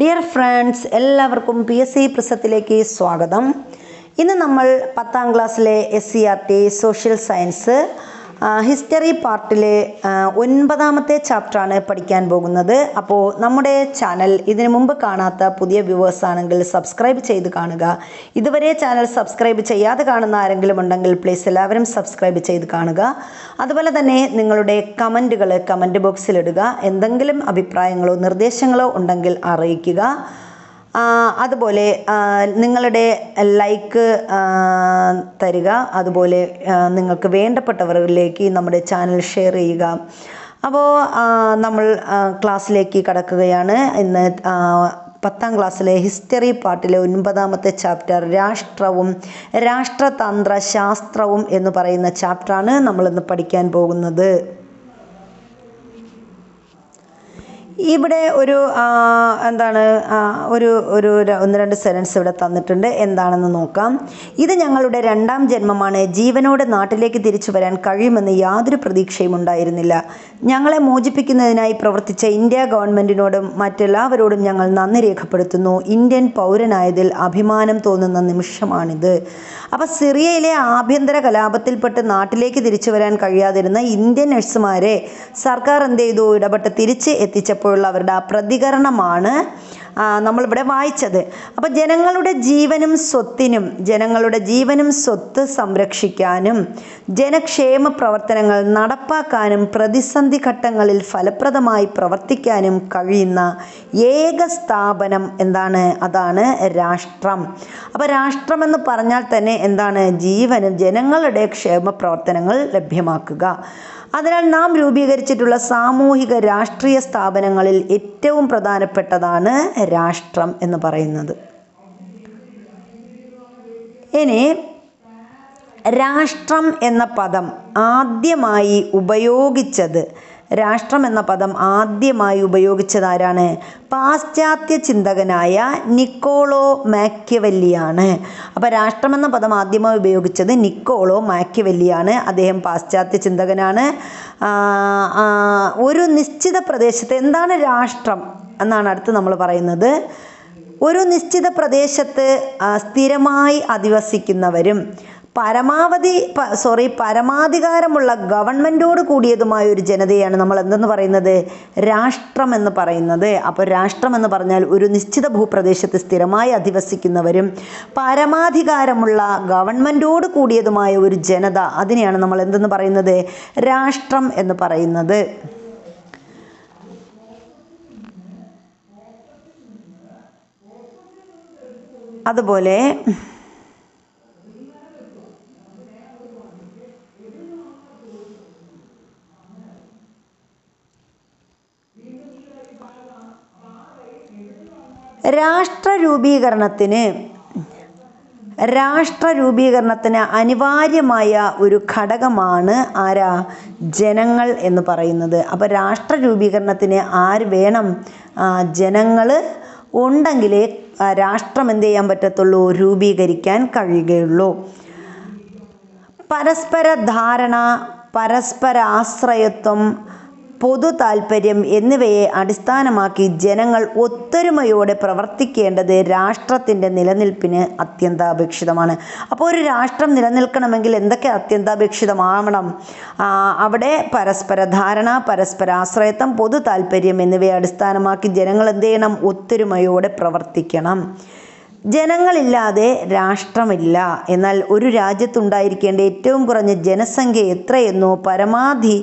Dear friends എല്ലാവർക്കും P S C പ്രസത്തിലേക്ക് സ്വാഗതം. ഇന്ന് നമ്മൾ പത്താം ക്ലാസ്സിലെ S C R T social science history പാർട്ടിലെ ഒൻപതാമത്തെ ചാപ്റ്ററാണ് പഠിക്കാൻ പോകുന്നത്. അപ്പോൾ നമ്മുടെ ചാനൽ ഇതിനു മുമ്പ് കാണാത്ത പുതിയ വ്യൂവേഴ്സ് ആണെങ്കിൽ സബ്സ്ക്രൈബ് ചെയ്ത് കാണുക. ഇതുവരെ ചാനൽ സബ്സ്ക്രൈബ് ചെയ്യാതെ കാണുന്ന ആരെങ്കിലും ഉണ്ടെങ്കിൽ പ്ലീസ് എല്ലാവരും സബ്സ്ക്രൈബ് ചെയ്ത് കാണുക. അതുപോലെ തന്നെ നിങ്ങളുടെ കമന്റുകൾ കമന്റ് ബോക്സിലിടുക. എന്തെങ്കിലും അഭിപ്രായങ്ങളോ നിർദ്ദേശങ്ങളോ ഉണ്ടെങ്കിൽ അറിയിക്കുക. അതുപോലെ നിങ്ങളുടെ ലൈക്ക് തരിക അതുപോലെ നിങ്ങൾക്ക് വേണ്ടപ്പെട്ടവരിലേക്ക് നമ്മുടെ ചാനൽ ഷെയർ ചെയ്യുക. അപ്പോൾ നമ്മൾ ക്ലാസ്സിലേക്ക് കടക്കുകയാണ്. ഇന്ന് പത്താം ക്ലാസ്സിലെ ഹിസ്റ്ററി പാർട്ടിലെ ഒൻപതാമത്തെ ചാപ്റ്റർ രാഷ്ട്രവും രാഷ്ട്രതന്ത്ര ശാസ്ത്രവും എന്ന് പറയുന്ന ചാപ്റ്ററാണ് നമ്മളിന്ന് പഠിക്കാൻ പോകുന്നത്. ഇവിടെ ഒരു എന്താണ് ഒരു ഒരു ഒന്ന് രണ്ട് സെലൻസ് ഇവിടെ തന്നിട്ടുണ്ട്. എന്താണെന്ന് നോക്കാം. ഇത് ഞങ്ങളുടെ രണ്ടാം ജന്മമാണ്. ജീവനോടെ നാട്ടിലേക്ക് തിരിച്ചു വരാൻ കഴിയുമെന്ന് യാതൊരു പ്രതീക്ഷയും ഉണ്ടായിരുന്നില്ല. ഞങ്ങളെ മോചിപ്പിക്കുന്നതിനായി പ്രവർത്തിച്ച ഇന്ത്യ ഗവൺമെന്റിനോടും മറ്റെല്ലാവരോടും ഞങ്ങൾ നന്ദി രേഖപ്പെടുത്തുന്നു. ഇന്ത്യൻ പൗരനായതിൽ അഭിമാനം തോന്നുന്ന നിമിഷമാണിത്. അപ്പോൾ സിറിയയിലെ ആഭ്യന്തര കലാപത്തിൽപ്പെട്ട് നാട്ടിലേക്ക് തിരിച്ചു വരാൻ കഴിയാതിരുന്ന ഇന്ത്യൻ നഴ്സുമാരെ സർക്കാർ എന്ത് ചെയ്തു? ഇടപെട്ട് തിരിച്ച് എത്തിച്ചപ്പോഴുള്ള അവരുടെ ആ പ്രതികരണമാണ് നമ്മളിവിടെ വായിച്ചത്. അപ്പോൾ ജനങ്ങളുടെ ജീവനും സ്വത്തിനും ജനങ്ങളുടെ ജീവനും സ്വത്ത് സംരക്ഷിക്കാനും ജനക്ഷേമ പ്രവർത്തനങ്ങൾ നടപ്പാക്കാനും പ്രതിസന്ധി ഘട്ടങ്ങളിൽ ഫലപ്രദമായി പ്രവർത്തിക്കാനും കഴിയുന്ന ഏക സ്ഥാപനം എന്താണ്? അതാണ് രാഷ്ട്രം. അപ്പോൾ രാഷ്ട്രം എന്ന് പറഞ്ഞാൽ തന്നെ എന്താണ്? ജീവനും ജനങ്ങളുടെ ക്ഷേമ പ്രവർത്തനങ്ങൾ ലഭ്യമാക്കുക. അതിനാൽ നാം രൂപീകരിച്ചിട്ടുള്ള സാമൂഹിക രാഷ്ട്രീയ സ്ഥാപനങ്ങളിൽ ഏറ്റവും പ്രധാനപ്പെട്ടതാണ് രാഷ്ട്രം എന്ന് പറയുന്നത്. ഇനി രാഷ്ട്രം എന്ന പദം ആദ്യമായി ഉപയോഗിച്ചത് രാഷ്ട്രം എന്ന പദം ആദ്യമായി ഉപയോഗിച്ചതാരാണ്? പാശ്ചാത്യ ചിന്തകനായ നിക്കോളോ മാക്യവല്ലിയാണ്. അപ്പോൾ രാഷ്ട്രം എന്ന പദം ആദ്യമായി ഉപയോഗിച്ചത് നിക്കോളോ മാക്യവല്ലിയാണ്. അദ്ദേഹം പാശ്ചാത്യ ചിന്തകനാണ് ഒരു നിശ്ചിത പ്രദേശത്ത് എന്താണ് രാഷ്ട്രം എന്നാണ് അടുത്ത് നമ്മൾ പറയുന്നത്. ഒരു നിശ്ചിത പ്രദേശത്ത് സ്ഥിരമായി അധിവസിക്കുന്നവരും പരമാവധി സോറി പരമാധികാരമുള്ള ഗവൺമെന്റോട് കൂടിയതുമായ ഒരു ജനതയാണ് നമ്മൾ എന്തെന്ന് പറയുന്നത്? രാഷ്ട്രം എന്ന് പറയുന്നത്. അപ്പോൾ രാഷ്ട്രം എന്ന് പറഞ്ഞാൽ ഒരു നിശ്ചിത ഭൂപ്രദേശത്ത് സ്ഥിരമായി അധിവസിക്കുന്നവരും പരമാധികാരമുള്ള ഗവൺമെന്റോട് കൂടിയതുമായ ഒരു ജനത അതിനെയാണ് നമ്മൾ എന്തെന്ന് പറയുന്നത്? രാഷ്ട്രം എന്ന് പറയുന്നത്. അതുപോലെ രാഷ്ട്ര രൂപീകരണത്തിന് രാഷ്ട്ര രൂപീകരണത്തിന് അനിവാര്യമായ ഒരു ഘടകമാണ് ആരാ? ജനങ്ങൾ എന്ന് പറയുന്നത്. അപ്പോൾ രാഷ്ട്ര രൂപീകരണത്തിന് ആര് വേണം? ജനങ്ങൾ ഉണ്ടെങ്കിലേ രാഷ്ട്രം എന്ത് ചെയ്യാൻ പറ്റത്തുള്ളൂ? രൂപീകരിക്കാൻ കഴിയുകയുള്ളൂ. പരസ്പര ധാരണ പരസ്പര ആശ്രയത്വം പൊതു താൽപ്പര്യം എന്നിവയെ അടിസ്ഥാനമാക്കി ജനങ്ങൾ ഒത്തൊരുമയോടെ പ്രവർത്തിക്കേണ്ടത് രാഷ്ട്രത്തിന്റെ നിലനിൽപ്പിന് അത്യന്താപേക്ഷിതമാണ്. അപ്പോൾ ഒരു രാഷ്ട്രം നിലനിൽക്കണമെങ്കിൽ എന്തൊക്കെ അത്യന്താപേക്ഷിതമാവണം? അവിടെ പരസ്പര ധാരണ പരസ്പര ആശ്രയത്വം പൊതു താൽപ്പര്യം എന്നിവയെ അടിസ്ഥാനമാക്കി ജനങ്ങൾ എന്ത് ചെയ്യണം? ഒത്തൊരുമയോടെ പ്രവർത്തിക്കണം. ജനങ്ങളില്ലാതെ രാഷ്ട്രമില്ല. എന്നാൽ ഒരു രാജ്യത്തുണ്ടായിരിക്കേണ്ട ഏറ്റവും കുറഞ്ഞ ജനസംഖ്യ എത്രയെന്നോ പരമാധി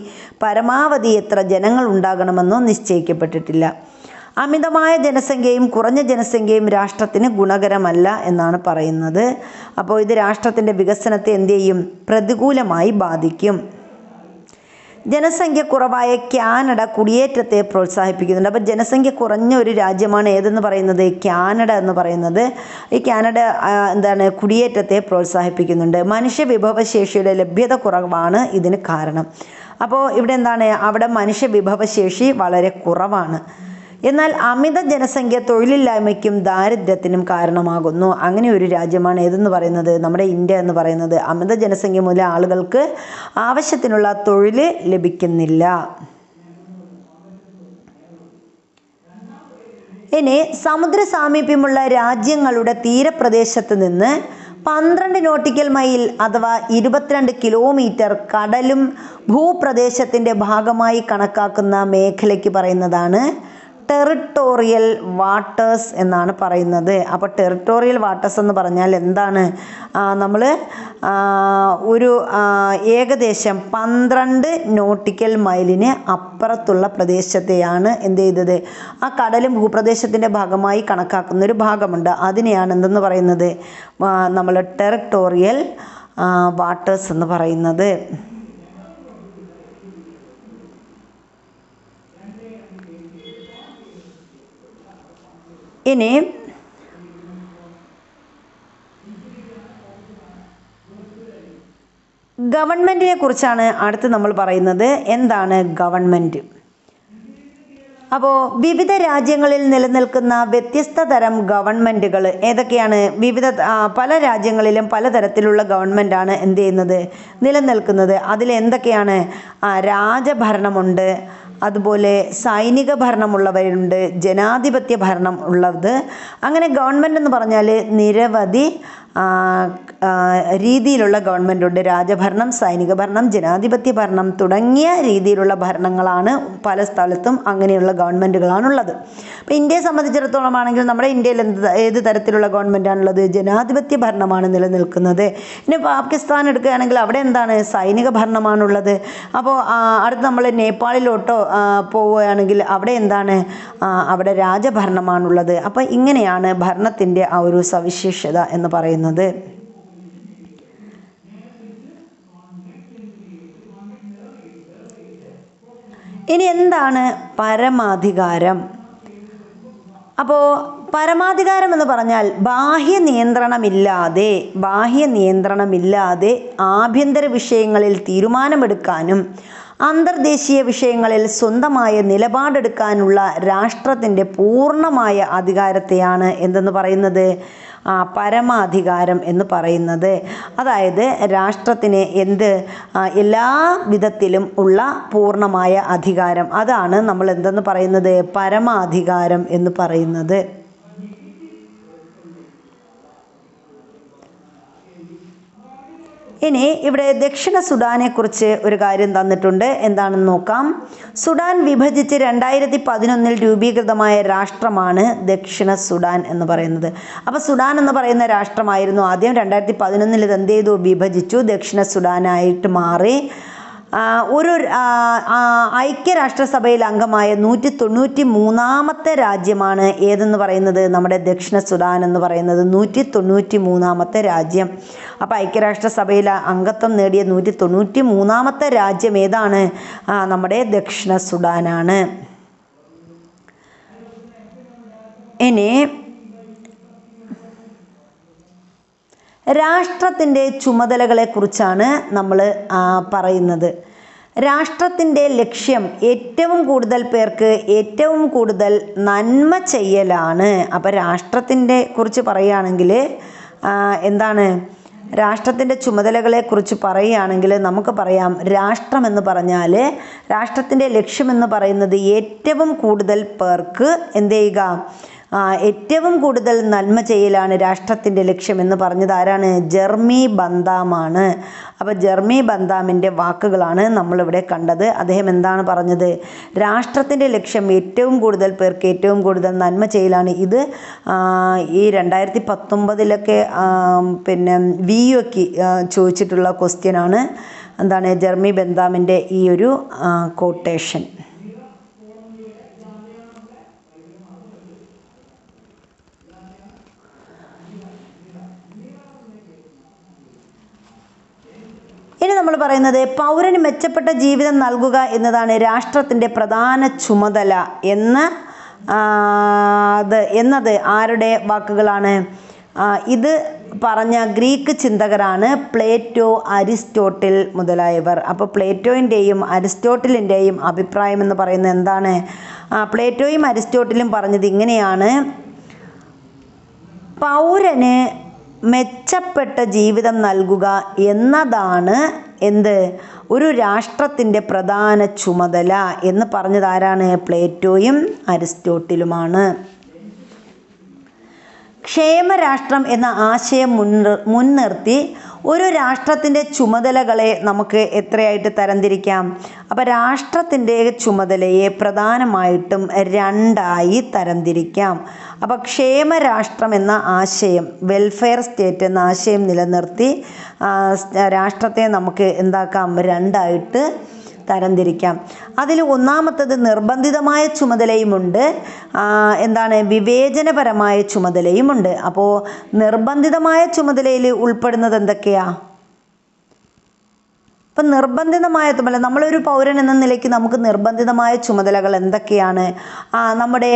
പരമാവധി എത്ര ജനങ്ങൾ ഉണ്ടാകണമെന്നോ നിശ്ചയിക്കപ്പെട്ടിട്ടില്ല. അമിതമായ ജനസംഖ്യയും കുറഞ്ഞ ജനസംഖ്യയും രാഷ്ട്രത്തിന് ഗുണകരമല്ല എന്നാണ് പറയുന്നത്. അപ്പോൾ ഇത് രാഷ്ട്രത്തിന്റെ വികസനത്തെ എന്ത് ചെയ്യും? പ്രതികൂലമായി ബാധിക്കും. ജനസംഖ്യ കുറവായ കാനഡ കുടിയേറ്റത്തെ പ്രോത്സാഹിപ്പിക്കുന്നുണ്ട്. അപ്പോൾ ജനസംഖ്യ കുറഞ്ഞ ഒരു രാജ്യമാണ് ഏതെന്ന് പറയുന്നത്? കാനഡ എന്ന് പറയുന്നത്. ഈ കാനഡ എന്താണ് കുടിയേറ്റത്തെ പ്രോത്സാഹിപ്പിക്കുന്നുണ്ട്. മനുഷ്യ വിഭവശേഷിയുടെ ലഭ്യത കുറവാണ് ഇതിന് കാരണം. അപ്പോൾ ഇവിടെ എന്താണ്? അവിടെ മനുഷ്യ വിഭവശേഷി വളരെ കുറവാണ്. എന്നാൽ അമിത ജനസംഖ്യ തൊഴിലില്ലായ്മയ്ക്കും ദാരിദ്ര്യത്തിനും കാരണമാകുന്നു. അങ്ങനെ ഒരു രാജ്യമാണ് ഏതെന്ന് പറയുന്നത്? നമ്മുടെ ഇന്ത്യ എന്ന് പറയുന്നത്. അമിത ജനസംഖ്യ മൂലം ആളുകൾക്ക് ആവശ്യത്തിനുള്ള തൊഴിൽ ലഭിക്കുന്നില്ല. ഇനി സമുദ്ര സാമീപ്യമുള്ള രാജ്യങ്ങളുടെ തീരപ്രദേശത്ത് നിന്ന് പന്ത്രണ്ട് നോട്ടിക്കൽ മൈൽ അഥവാ ഇരുപത്തിരണ്ട് കിലോമീറ്റർ കടലും ഭൂപ്രദേശത്തിന്റെ ഭാഗമായി കണക്കാക്കുന്ന മേഖലയ്ക്ക് പറയുന്നതാണ് ടെറിട്ടോറിയൽ വാട്ടേഴ്സ് എന്നാണ് പറയുന്നത്. അപ്പോൾ ടെറിട്ടോറിയൽ വാട്ടേഴ്സ് എന്ന് പറഞ്ഞാൽ എന്താണ്? നമ്മൾ ഒരു ഏകദേശം പന്ത്രണ്ട് നോട്ടിക്കൽ മൈലിന് അപ്പുറത്തുള്ള പ്രദേശത്തെയാണ് എന്ത് ചെയ്തത്? ആ കടലും ഭൂപ്രദേശത്തിന്റെ ഭാഗമായി കണക്കാക്കുന്ന ഒരു ഭാഗമുണ്ട്. അതിനെയാണ് എന്തെന്ന് പറയുന്നത്? നമ്മൾ ടെറിട്ടോറിയൽ വാട്ടേഴ്സ് എന്ന് പറയുന്നത്. ഇനി ഗവൺമെന്റിനെ കുറിച്ചാണ് അടുത്ത് നമ്മൾ പറയുന്നത്. എന്താണ് ഗവൺമെന്റ് അപ്പോൾ വിവിധ രാജ്യങ്ങളിൽ നിലനിൽക്കുന്ന വ്യത്യസ്ത തരം ഗവൺമെന്റുകൾ ഏതൊക്കെയാണ്? വിവിധ പല രാജ്യങ്ങളിലും പലതരത്തിലുള്ള ഗവൺമെന്റാണ് എന്ത് ചെയ്യുന്നത്? നിലനിൽക്കുന്നത്. അതിൽ എന്തൊക്കെയാണ്? രാജഭരണമുണ്ട് അതുപോലെ സൈനിക ഭരണമുള്ളവരുണ്ട് ജനാധിപത്യ ഭരണം ഉള്ളത്. അങ്ങനെ ഗവൺമെന്റ് എന്ന് പറഞ്ഞാൽ നിരവധി രീതിയിലുള്ള ഗവൺമെന്റ് ഉണ്ട് രാജഭരണം സൈനിക ഭരണം ജനാധിപത്യ ഭരണം തുടങ്ങിയ രീതിയിലുള്ള ഭരണങ്ങളാണ് പല സ്ഥലത്തും അങ്ങനെയുള്ള ഗവൺമെന്റുകളാണുള്ളത് അപ്പോൾ ഇന്ത്യയെ സംബന്ധിച്ചിടത്തോളം ആണെങ്കിൽ നമ്മുടെ ഇന്ത്യയിൽ എന്ത് ഏത് തരത്തിലുള്ള ഗവൺമെന്റാണുള്ളത് ജനാധിപത്യ ഭരണമാണ് നിലനിൽക്കുന്നത്. ഇനി പാകിസ്ഥാൻ എടുക്കുകയാണെങ്കിൽ അവിടെ എന്താണ്? സൈനിക ഭരണമാണുള്ളത് അപ്പോൾ അടുത്ത് നമ്മൾ നേപ്പാളിലോട്ടോ പോവുകയാണെങ്കിൽ അവിടെ എന്താണ്? അവിടെ രാജഭരണമാണുള്ളത്. അപ്പോൾ ഇങ്ങനെയാണ് ഭരണത്തിന്റെ ആ ഒരു സവിശേഷത എന്ന് പറയുന്നത്. ഇനി എന്താണ് പരമാധികാരം? അപ്പോൾ പരമാധികാരം എന്ന് പറഞ്ഞാൽ ബാഹ്യ നിയന്ത്രണമില്ലാതെ ബാഹ്യ നിയന്ത്രണമില്ലാതെ ആഭ്യന്തര വിഷയങ്ങളിൽ തീരുമാനമെടുക്കാനും അന്തർദേശീയ വിഷയങ്ങളിൽ സ്വന്തമായ നിലപാടെടുക്കാനുള്ള രാഷ്ട്രത്തിന്റെ പൂർണമായ അധികാരത്തെയാണ് എന്തെന്ന് പറയുന്നത്? പരമാധികാരം എന്ന് പറയുന്നത്. അതായത് രാഷ്ട്രത്തിന് എന്ത് ആ, എല്ലാ വിധത്തിലും ഉള്ള പൂർണമായ അധികാരം. അതാണ് നമ്മൾ എന്തെന്ന് പറയുന്നത്? പരമാധികാരം എന്ന് പറയുന്നത്. ഇനി ഇവിടെ ദക്ഷിണ സുഡാനെ കുറിച്ച് ഒരു കാര്യം തന്നിട്ടുണ്ട്. എന്താണെന്ന് നോക്കാം. സുഡാൻ വിഭജിച്ച് രണ്ടായിരത്തി പതിനൊന്നിൽ രൂപീകൃതമായ രാഷ്ട്രമാണ് ദക്ഷിണ സുഡാൻ എന്ന് പറയുന്നത്. അപ്പോൾ സുഡാൻ എന്ന് പറയുന്ന രാഷ്ട്രമായിരുന്നു ആദ്യം. രണ്ടായിരത്തി പതിനൊന്നിൽ ഇത് എന്ത് ചെയ്തു? വിഭജിച്ചു. ദക്ഷിണ സുഡാനായിട്ട് മാറി. ഒരു ഐക്യരാഷ്ട്രസഭയിൽ അംഗമായ നൂറ്റി തൊണ്ണൂറ്റി മൂന്നാമത്തെ രാജ്യമാണ് ഏതെന്ന് പറയുന്നത്? നമ്മുടെ ദക്ഷിണ സുഡാൻ എന്ന് പറയുന്നത് നൂറ്റി തൊണ്ണൂറ്റി മൂന്നാമത്തെ രാജ്യം. അപ്പോൾ ഐക്യരാഷ്ട്രസഭയിൽ അംഗത്വം നേടിയ നൂറ്റി തൊണ്ണൂറ്റി മൂന്നാമത്തെ രാജ്യം ഏതാണ്? നമ്മുടെ ദക്ഷിണ സുഡാനാണ് ഇനി രാഷ്ട്രത്തിന്റെ ചുമതലകളെക്കുറിച്ചാണ് നമ്മൾ പറയുന്നത്. രാഷ്ട്രത്തിന്റെ ലക്ഷ്യം ഏറ്റവും കൂടുതൽ പേർക്ക് ഏറ്റവും കൂടുതൽ നന്മ ചെയ്യലാണ്. അപ്പോൾ രാഷ്ട്രത്തിന്റെ കുറിച്ച് പറയുകയാണെങ്കിൽ എന്താണ്? രാഷ്ട്രത്തിന്റെ ചുമതലകളെക്കുറിച്ച് പറയുകയാണെങ്കിൽ നമുക്ക് പറയാം രാഷ്ട്രം രാഷ്ട്രമെന്ന് പറഞ്ഞാൽ രാഷ്ട്രത്തിന്റെ ലക്ഷ്യമെന്ന് പറയുന്നത് ഏറ്റവും കൂടുതൽ പേർക്ക് എന്ത് ചെയ്യുക? ഏറ്റവും കൂടുതൽ നന്മ ചെയ്യലാണ് രാഷ്ട്രത്തിന്റെ ലക്ഷ്യമെന്ന് പറഞ്ഞത് ആരാണ്? ജെർമി ബന്താമാണ് അപ്പോൾ ജെർമി ബന്താമിന്റെ വാക്കുകളാണ് നമ്മളിവിടെ കണ്ടത്. അദ്ദേഹം എന്താണ് പറഞ്ഞത്? രാഷ്ട്രത്തിന്റെ ലക്ഷ്യം ഏറ്റവും കൂടുതൽ പേർക്ക് ഏറ്റവും കൂടുതൽ നന്മ ചെയ്യലാണ്. ഇത് ഈ രണ്ടായിരത്തി പത്തൊമ്പതിലൊക്കെ പിന്നെ വി ഒക്ക് ചോദിച്ചിട്ടുള്ള ക്വസ്റ്റ്യനാണ് എന്താണ്? ജെർമി ബന്താമിന്റെ ഈ ഒരു കോട്ടേഷൻ ഇനി നമ്മൾ പറയുന്നത് പൗരന് മെച്ചപ്പെട്ട ജീവിതം നൽകുക എന്നതാണ് രാഷ്ട്രത്തിന്റെ പ്രധാന ചുമതല എന്ന് അത് എന്നത് ആരുടെ വാക്കുകളാണ്? ഇത് പറഞ്ഞ ഗ്രീക്ക് ചിന്തകരാണ് പ്ലേറ്റോ അരിസ്റ്റോട്ടിൽ മുതലായവർ. അപ്പോൾ പ്ലേറ്റോയിന്റെയും അരിസ്റ്റോട്ടിലിന്റെയും അഭിപ്രായം എന്ന് പറയുന്നത് എന്താണ്? പ്ലേറ്റോയും അരിസ്റ്റോട്ടിലും പറഞ്ഞത് ഇങ്ങനെയാണ്. പൗരന് മെച്ചപ്പെട്ട ജീവിതം നൽകുക എന്നതാണ് എന്ത്? ഒരു രാഷ്ട്രത്തിന്റെ പ്രധാന ചുമതല എന്ന് പറഞ്ഞതാരാണ് പ്ലേറ്റോയും അരിസ്റ്റോട്ടിലുമാണ്. ക്ഷേമരാഷ്ട്രം എന്ന ആശയം മുൻനിർ മുൻനിർത്തി ഒരു രാഷ്ട്രത്തിന്റെ ചുമതലകളെ നമുക്ക് എത്രയായിട്ട് തരംതിരിക്കാം? അപ്പോൾ രാഷ്ട്രത്തിന്റെ ചുമതലയെ പ്രധാനമായിട്ടും രണ്ടായി തരംതിരിക്കാം. അപ്പോൾ ക്ഷേമരാഷ്ട്രം എന്ന ആശയം വെൽഫെയർ സ്റ്റേറ്റ് എന്ന ആശയം നിലനിർത്തി രാഷ്ട്രത്തെ നമുക്ക് എന്താക്കാം? രണ്ടായിട്ട് തരംതിരിക്കാം. അതിൽ ഒന്നാമത്തത് നിർബന്ധിതമായ ചുമതലയുമുണ്ട്. എന്താണ് വിവേചനപരമായ ചുമതലയുമുണ്ട്. അപ്പോൾ നിർബന്ധിതമായ ചുമതലയിൽ ഉൾപ്പെടുന്നത് എന്തൊക്കെയാ? ഇപ്പം നിർബന്ധിതമായ ചുമതല നമ്മളൊരു പൗരൻ എന്ന നിലയ്ക്ക് നമുക്ക് നിർബന്ധിതമായ ചുമതലകൾ എന്തൊക്കെയാണ്? നമ്മുടെ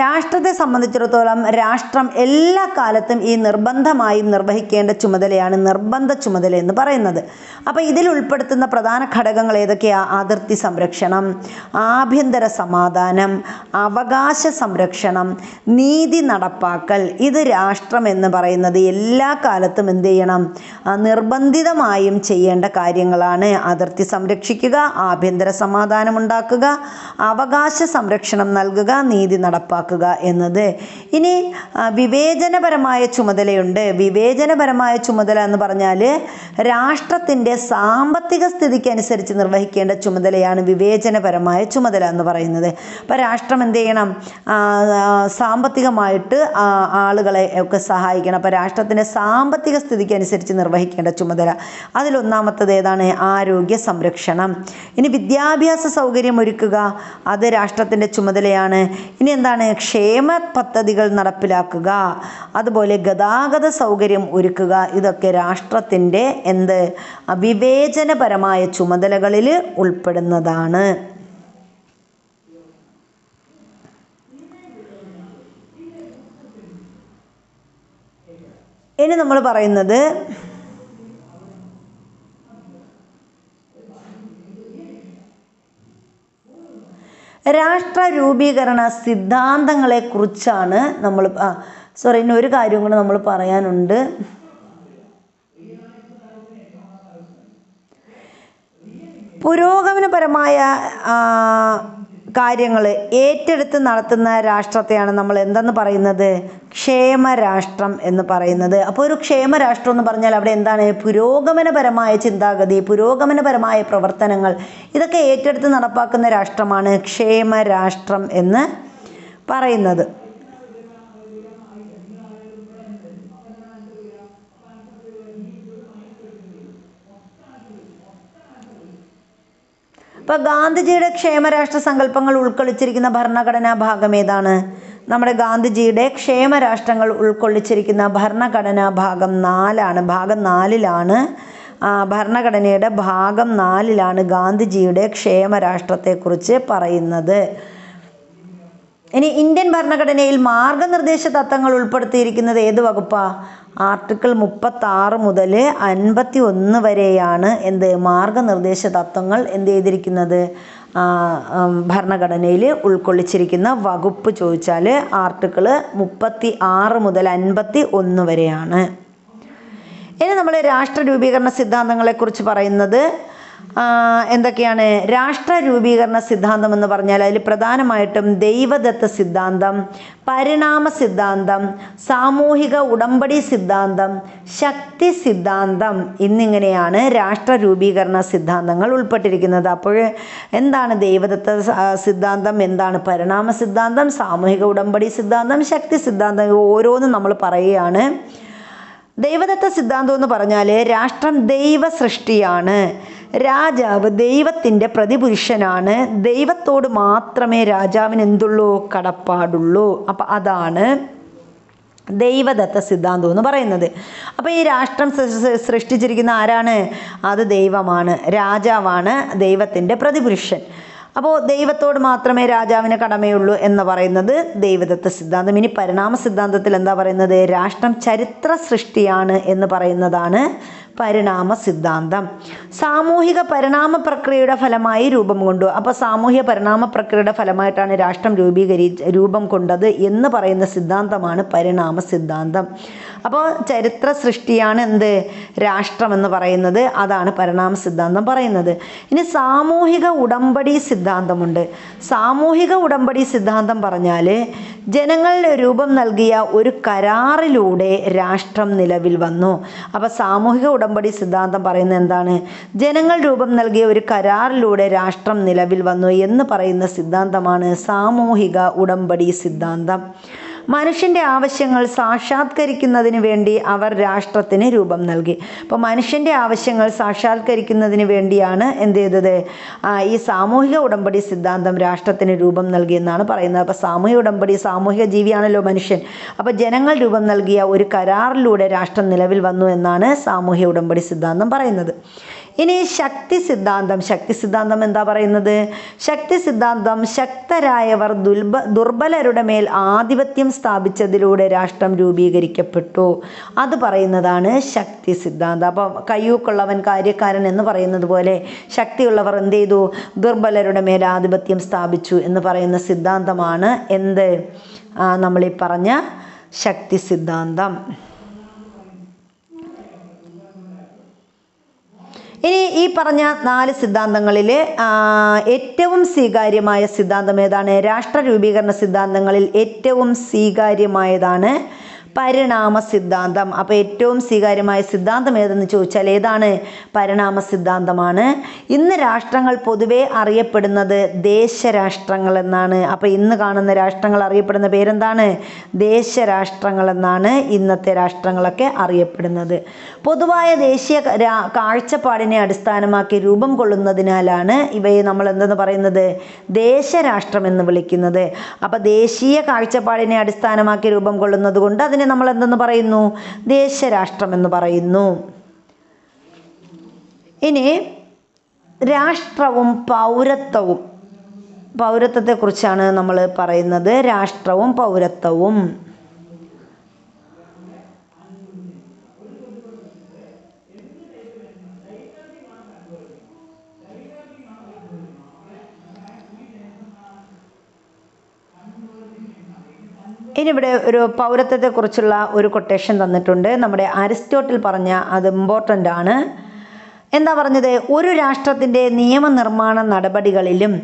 രാഷ്ട്രത്തെ സംബന്ധിച്ചിടത്തോളം രാഷ്ട്രം എല്ലാ കാലത്തും ഈ നിർബന്ധമായും നിർവഹിക്കേണ്ട ചുമതലയാണ് നിർബന്ധ ചുമതല എന്ന് പറയുന്നത്. അപ്പോൾ ഇതിൽ ഉൾപ്പെടുത്തുന്ന പ്രധാന ഘടകങ്ങൾ ഏതൊക്കെയാണ് അതിർത്തി സംരക്ഷണം ആഭ്യന്തര സമാധാനം അവകാശ സംരക്ഷണം നീതി നടപ്പാക്കൽ. ഇത് രാഷ്ട്രം എന്ന് പറയുന്നത് എല്ലാ കാലത്തും എന്ത് ചെയ്യണം? നിർബന്ധിതമായും ചെയ്യേണ്ട കാര്യങ്ങളാണ്. അതിർത്തി സംരക്ഷിക്കുക ആഭ്യന്തര സമാധാനം ഉണ്ടാക്കുക അവകാശ സംരക്ഷണം നൽകുക നീതി നടപ്പാക്കുക. എന്നത്. ഇനി വിവേചനപരമായ ചുമതലയുണ്ട്. വിവേചനപരമായ ചുമതല എന്ന് പറഞ്ഞാൽ രാഷ്ട്രത്തിന്റെ സാമ്പത്തിക സ്ഥിതിക്ക് അനുസരിച്ച് നിർവഹിക്കേണ്ട ചുമതലയാണ് വിവേചനപരമായ ചുമതല എന്ന് പറയുന്നത്. അപ്പോൾ രാഷ്ട്രം എന്ത് ചെയ്യണം? സാമ്പത്തികമായിട്ട് ആളുകളെ ഒക്കെ സഹായിക്കണം. അപ്പോൾ രാഷ്ട്രത്തിന്റെ സാമ്പത്തിക സ്ഥിതിക്ക് അനുസരിച്ച് നിർവഹിക്കേണ്ട ചുമതല. അതിലൊന്നാമത്തത് ഏതാണ്? ആരോഗ്യ സംരക്ഷണം. ഇനി വിദ്യാഭ്യാസ സൗകര്യം ഒരുക്കുക. അത് രാഷ്ട്രത്തിന്റെ ചുമതലയാണ്. ഇനി എന്താണ്? ക്ഷേമ പദ്ധതികൾ നടപ്പിലാക്കുക? അതുപോലെ ഗതാഗത സൗകര്യം ഒരുക്കുക. ഇതൊക്കെ രാഷ്ട്രത്തിന്റെ എന്ത്? അവിവേചനപരമായ ചുമതലകളിൽ ഉൾപ്പെടുന്നതാണ്. ഇനി നമ്മൾ പറയുന്നത് രാഷ്ട്ര രൂപീകരണ സിദ്ധാന്തങ്ങളെക്കുറിച്ചാണ് നമ്മൾ സോറി ഇനി ഒരു കാര്യം കൂടെ നമ്മൾ പറയാനുണ്ട്. പുരോഗമനപരമായ കാര്യങ്ങൾ ഏറ്റെടുത്ത് നടത്തുന്ന രാഷ്ട്രത്തെയാണ് നമ്മൾ എന്തെന്ന് പറയുന്നത്? ക്ഷേമരാഷ്ട്രം എന്ന് പറയുന്നത്. അപ്പോൾ ഒരു ക്ഷേമരാഷ്ട്രം എന്ന് പറഞ്ഞാൽ അവിടെ എന്താണ്? പുരോഗമനപരമായ ചിന്താഗതി പുരോഗമനപരമായ പ്രവർത്തനങ്ങൾ. ഇതൊക്കെ ഏറ്റെടുത്ത് നടപ്പാക്കുന്ന രാഷ്ട്രമാണ് ക്ഷേമരാഷ്ട്രം എന്ന് പറയുന്നത്. ഇപ്പോൾ ഗാന്ധിജിയുടെ ക്ഷേമരാഷ്ട്ര സങ്കല്പങ്ങൾ ഉൾക്കൊള്ളിച്ചിരിക്കുന്ന ഭരണഘടനാ ഭാഗം ഏതാണ്? നമ്മുടെ ഗാന്ധിജിയുടെ ക്ഷേമരാഷ്ട്രങ്ങൾ ഉൾക്കൊള്ളിച്ചിരിക്കുന്ന ഭരണഘടനാ ഭാഗം നാലാണ്. ഭാഗം നാലിലാണ് ഭരണഘടനയുടെ ഭാഗം നാലിലാണ് ഗാന്ധിജിയുടെ ക്ഷേമരാഷ്ട്രത്തെക്കുറിച്ച് പറയുന്നത്. ഇനി ഇന്ത്യൻ ഭരണഘടനയിൽ മാർഗനിർദ്ദേശ തത്വങ്ങൾ ഉൾപ്പെടുത്തിയിരിക്കുന്നത് ഏത് വകുപ്പാ? ആർട്ടിക്കിൾ മുപ്പത്തി ആറ് മുതൽ അൻപത്തി ഒന്ന് വരെയാണ് എന്ത് മാർഗനിർദ്ദേശ തത്വങ്ങൾ എന്ത് ചെയ്തിരിക്കുന്നത്? ഭരണഘടനയിൽ ഉൾക്കൊള്ളിച്ചിരിക്കുന്ന വകുപ്പ് ചോദിച്ചാൽ ആർട്ടിക്കിൾ മുപ്പത്തി ആറ് മുതൽ അൻപത്തി ഒന്ന് വരെയാണ്. ഇനി നമ്മൾ രാഷ്ട്ര രൂപീകരണ സിദ്ധാന്തങ്ങളെക്കുറിച്ച് പറയുന്നത് എന്തൊക്കെയാണ്? രാഷ്ട്ര രൂപീകരണ സിദ്ധാന്തം എന്ന് പറഞ്ഞാൽ അതിൽ പ്രധാനമായിട്ടും ദൈവദത്ത സിദ്ധാന്തം പരിണാമ സിദ്ധാന്തം സാമൂഹിക ഉടമ്പടി സിദ്ധാന്തം ശക്തി സിദ്ധാന്തം എന്നിങ്ങനെയാണ് രാഷ്ട്ര രൂപീകരണ സിദ്ധാന്തങ്ങൾ ഉൾപ്പെട്ടിരിക്കുന്നത്. അപ്പോൾ എന്താണ് ദൈവദത്ത സിദ്ധാന്തം? എന്താണ് പരിണാമ സിദ്ധാന്തം? സാമൂഹിക ഉടമ്പടി സിദ്ധാന്തം ശക്തി സിദ്ധാന്തം ഓരോന്നും നമ്മൾ പറയുകയാണ്. ദൈവദത്ത സിദ്ധാന്തം എന്ന് പറഞ്ഞാൽ രാഷ്ട്രം ദൈവ സൃഷ്ടിയാണ് രാജാവ് ദൈവത്തിന്റെ പ്രതിപുരുഷനാണ്. ദൈവത്തോട് മാത്രമേ രാജാവിന് എന്തുള്ളൂ കടപ്പാടുള്ളൂ. അപ്പം അതാണ് ദൈവദത്ത സിദ്ധാന്തം എന്ന് പറയുന്നത്. അപ്പോൾ ഈ രാഷ്ട്രം സൃഷ്ടിച്ചിരിക്കുന്ന ആരാണ്? അത് ദൈവമാണ്. രാജാവാണ് ദൈവത്തിന്റെ പ്രതിപുരുഷൻ. അപ്പോൾ ദൈവത്തോട് മാത്രമേ രാജാവിന് കടമയുള്ളൂ എന്ന് പറയുന്നത് ദൈവദത്ത സിദ്ധാന്തം. ഇനി പരിണാമ സിദ്ധാന്തത്തിൽ എന്താ പറയുന്നത്? രാഷ്ട്രം ചരിത്ര സൃഷ്ടിയാണ് എന്ന് പറയുന്നതാണ് പരിണാമ സിദ്ധാന്തം. സാമൂഹിക പരിണാമ പ്രക്രിയയുടെ ഫലമായി രൂപം കൊണ്ടു. അപ്പോൾ സാമൂഹിക പരിണാമ പ്രക്രിയയുടെ ഫലമായിട്ടാണ് രാഷ്ട്രം രൂപീകരി രൂപം കൊണ്ടത് എന്ന് പറയുന്ന സിദ്ധാന്തമാണ് പരിണാമ സിദ്ധാന്തം. അപ്പോൾ ചരിത്ര സൃഷ്ടിയാണ് എന്ത്? രാഷ്ട്രം എന്ന് പറയുന്നത്. അതാണ് പരിണാമ സിദ്ധാന്തം പറയുന്നത്. ഇനി സാമൂഹിക ഉടമ്പടി സിദ്ധാന്തമുണ്ട്. സാമൂഹിക ഉടമ്പടി സിദ്ധാന്തം പറഞ്ഞാൽ ജനങ്ങൾ രൂപം നൽകിയ ഒരു കരാറിലൂടെ രാഷ്ട്രം നിലവിൽ വന്നു. അപ്പോൾ സാമൂഹിക ഉടമ്പടി സിദ്ധാന്തം പറയുന്നത് എന്താണ്? ജനങ്ങൾ രൂപം നൽകിയ ഒരു കരാറിലൂടെ രാഷ്ട്രം നിലവിൽ വന്നു എന്ന് പറയുന്ന സിദ്ധാന്തമാണ് സാമൂഹിക ഉടമ്പടി സിദ്ധാന്തം. മനുഷ്യന്റെ ആവശ്യങ്ങൾ സാക്ഷാത്കരിക്കുന്നതിന് വേണ്ടി അവർ രാഷ്ട്രത്തിന് രൂപം നൽകി. അപ്പോൾ മനുഷ്യന്റെ ആവശ്യങ്ങൾ സാക്ഷാത്കരിക്കുന്നതിന് വേണ്ടിയാണ് എന്ത് ചെയ്തത്? ഈ സാമൂഹിക ഉടമ്പടി സിദ്ധാന്തം രാഷ്ട്രത്തിന് രൂപം നൽകിയെന്നാണ് പറയുന്നത്. അപ്പോൾ സാമൂഹിക ഉടമ്പടി സാമൂഹിക ജീവിയാണല്ലോ മനുഷ്യൻ. അപ്പോൾ ജനങ്ങൾ രൂപം നൽകിയ ഒരു കരാറിലൂടെ രാഷ്ട്രം നിലവിൽ വന്നു എന്നാണ് സാമൂഹിക ഉടമ്പടി സിദ്ധാന്തം പറയുന്നത്. ഇനി ശക്തി സിദ്ധാന്തം. ശക്തി സിദ്ധാന്തം എന്താ പറയുന്നത്? ശക്തി സിദ്ധാന്തം ശക്തരായവർ ദുർബ ദുർബലരുടെ മേൽ ആധിപത്യം സ്ഥാപിച്ചതിലൂടെ രാഷ്ട്രം രൂപീകരിക്കപ്പെട്ടു. അത് പറയുന്നതാണ് ശക്തി സിദ്ധാന്തം. അപ്പോൾ കയ്യൂക്കുള്ളവൻ കാര്യക്കാരൻ എന്ന് പറയുന്നത് പോലെ ശക്തിയുള്ളവർ എന്ത് ചെയ്തു? ദുർബലരുടെ മേൽ ആധിപത്യം സ്ഥാപിച്ചു എന്ന് പറയുന്ന സിദ്ധാന്തമാണ് എന്ത്? നമ്മളീ പറഞ്ഞ ശക്തി സിദ്ധാന്തം. ഇനി ഈ പറഞ്ഞ നാല് സിദ്ധാന്തങ്ങളിൽ ഏറ്റവും സ്വീകാര്യമായ സിദ്ധാന്തം ഏതാണ്? രാഷ്ട്ര രൂപീകരണ സിദ്ധാന്തങ്ങളിൽ ഏറ്റവും സ്വീകാര്യമായതാണ് പരിണാമ സിദ്ധാന്തം അപ്പോൾ ഏറ്റവും സ്വീകാര്യമായ സിദ്ധാന്തം ഏതെന്ന് ചോദിച്ചാൽ ഏതാണ്? പരിണാമ സിദ്ധാന്തമാണ് ഇന്ന് രാഷ്ട്രങ്ങൾ പൊതുവെ അറിയപ്പെടുന്നത് ദേശരാഷ്ട്രങ്ങൾ എന്നാണ്. അപ്പോൾ ഇന്ന് കാണുന്ന രാഷ്ട്രങ്ങൾ അറിയപ്പെടുന്ന പേരെന്താണ്? ദേശരാഷ്ട്രങ്ങൾ എന്നാണ് ഇന്നത്തെ രാഷ്ട്രങ്ങളൊക്കെ അറിയപ്പെടുന്നത്. പൊതുവായ ദേശീയ കാഴ്ചപ്പാടിനെ അടിസ്ഥാനമാക്കി രൂപം കൊള്ളുന്നതിനാലാണ് ഇവയെ നമ്മൾ എന്തെന്ന് പറയുന്നത്? ദേശരാഷ്ട്രം എന്ന് വിളിക്കുന്നത്. അപ്പോൾ ദേശീയ കാഴ്ചപ്പാടിനെ അടിസ്ഥാനമാക്കി രൂപം കൊള്ളുന്നത് കൊണ്ട് അതിനെ നമ്മൾ എന്തെന്ന് പറയുന്നു? ദേശരാഷ്ട്രം എന്ന് പറയുന്നു. ഇനി രാഷ്ട്രവും പൗരത്വവും. പൗരത്വത്തെക്കുറിച്ചാണ് നമ്മൾ പറയുന്നത്. രാഷ്ട്രവും പൗരത്വവും. ഇനി ഇവിടെ ഒരു പൗരത്വത്തെക്കുറിച്ചുള്ള ഒരു കൊട്ടേഷൻ തന്നിട്ടുണ്ട്. നമ്മുടെ അരിസ്റ്റോട്ടിൽ പറഞ്ഞ അത് ഇമ്പോർട്ടന്റ് ആണ്. എന്താ പറഞ്ഞത്? ഒരു രാഷ്ട്രത്തിന്റെ നിയമനിർമ്മാണ നടപടികളിലും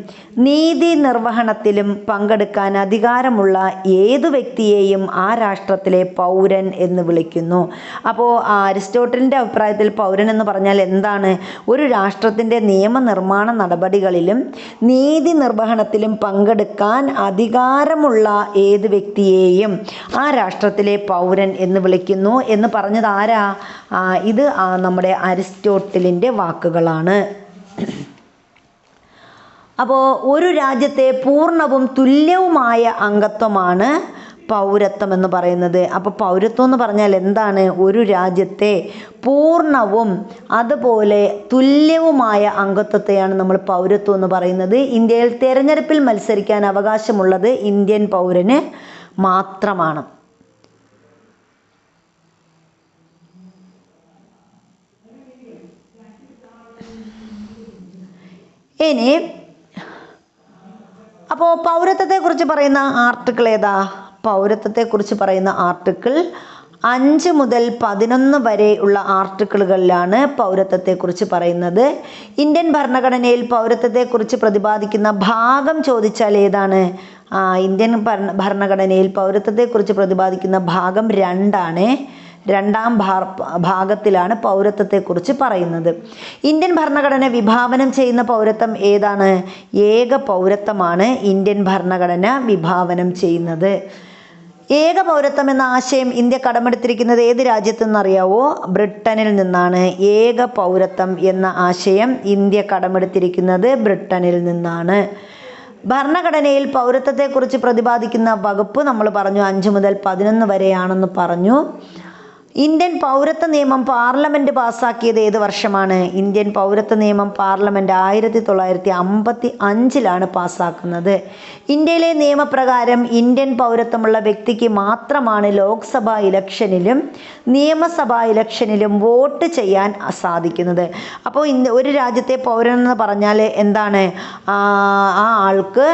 നീതി നിർവഹണത്തിലും പങ്കെടുക്കാൻ അധികാരമുള്ള ഏതു വ്യക്തിയെയും ആ രാഷ്ട്രത്തിലെ പൗരൻ എന്ന് വിളിക്കുന്നു. അപ്പോൾ അരിസ്റ്റോട്ടലിന്റെ അഭിപ്രായത്തിൽ പൗരൻ എന്ന് പറഞ്ഞാൽ എന്താണ്? ഒരു രാഷ്ട്രത്തിന്റെ നിയമനിർമ്മാണ നടപടികളിലും നീതി നിർവഹണത്തിലും പങ്കെടുക്കാൻ അധികാരമുള്ള ഏത് വ്യക്തിയെയും ആ രാഷ്ട്രത്തിലെ പൗരൻ എന്ന് വിളിക്കുന്നു എന്ന് പറഞ്ഞത് ആരാ? ഇത് നമ്മുടെ അരിസ്റ്റോട്ടലിന്റെ വാക്കുകളാണ്. അപ്പോൾ ഒരു രാജ്യത്തെ പൂർണവും തുല്യവുമായ അംഗത്വമാണ് പൗരത്വം എന്ന് പറയുന്നത്. അപ്പോൾ പൗരത്വം എന്ന് പറഞ്ഞാൽ എന്താണ്? ഒരു രാജ്യത്തെ പൂർണവും അതുപോലെ തുല്യവുമായ അംഗത്വത്തെയാണ് നമ്മൾ പൗരത്വം എന്ന് പറയുന്നത്. ഇന്ത്യയിൽ തെരഞ്ഞെടുപ്പിൽ മത്സരിക്കാൻ അവകാശമുള്ളത് ഇന്ത്യൻ പൗരന് മാത്രമാണ്. ഇനി അപ്പോൾ പൗരത്വത്തെക്കുറിച്ച് പറയുന്ന ആർട്ടിക്കിൾ ഏതാ? പൗരത്വത്തെക്കുറിച്ച് പറയുന്ന ആർട്ടിക്കിൾ അഞ്ച് മുതൽ പതിനൊന്ന് വരെ ഉള്ള ആർട്ടിക്കിളുകളിലാണ് പൗരത്വത്തെക്കുറിച്ച് പറയുന്നത്. ഇന്ത്യൻ ഭരണഘടനയിൽ പൗരത്വത്തെക്കുറിച്ച് പ്രതിപാദിക്കുന്ന ഭാഗം ചോദിച്ചാൽ ഏതാണ്? ഇന്ത്യൻ ഭരണ ഭരണഘടനയിൽ പൗരത്വത്തെക്കുറിച്ച് പ്രതിപാദിക്കുന്ന ഭാഗം രണ്ടാണ്. രണ്ടാം ഭാഗത്തിലാണ് പൗരത്വത്തെക്കുറിച്ച് പറയുന്നത്. ഇന്ത്യൻ ഭരണഘടന വിഭാവനം ചെയ്യുന്ന പൗരത്വം ഏതാണ്? ഏക പൗരത്വമാണ് ഇന്ത്യൻ ഭരണഘടന വിഭാവനം ചെയ്യുന്നത്. ഏക പൗരത്വം എന്ന ആശയം ഇന്ത്യ കടമെടുത്തിരിക്കുന്നത് ഏത് രാജ്യത്തു നിന്നറിയാവോ ബ്രിട്ടനിൽ നിന്നാണ്. ഏക പൗരത്വം എന്ന ആശയം ഇന്ത്യ കടമെടുത്തിരിക്കുന്നത് ബ്രിട്ടനിൽ നിന്നാണ്. ഭരണഘടനയിൽ പൗരത്വത്തെക്കുറിച്ച് പ്രതിപാദിക്കുന്ന വകുപ്പ് നമ്മൾ പറഞ്ഞു അഞ്ച് മുതൽ പതിനൊന്ന് വരെയാണെന്ന് പറഞ്ഞു. ഇന്ത്യൻ പൗരത്വ നിയമം പാർലമെന്റ് പാസ്സാക്കിയത് ഏത് വർഷമാണ്? ഇന്ത്യൻ പൗരത്വ നിയമം പാർലമെന്റ് ആയിരത്തി തൊള്ളായിരത്തി അമ്പത്തി അഞ്ചിലാണ് പാസ്സാക്കുന്നത്. ഇന്ത്യയിലെ നിയമപ്രകാരം ഇന്ത്യൻ പൗരത്വമുള്ള വ്യക്തിക്ക് മാത്രമാണ് ലോക്സഭാ ഇലക്ഷനിലും നിയമസഭാ ഇലക്ഷനിലും വോട്ട് ചെയ്യാൻ സാധിക്കുന്നത്. അപ്പോൾ ഇന്ത്യ ഒരു രാജ്യത്തെ പൗരൻ എന്ന് പറഞ്ഞാൽ എന്താണ്? ആ ആൾക്ക്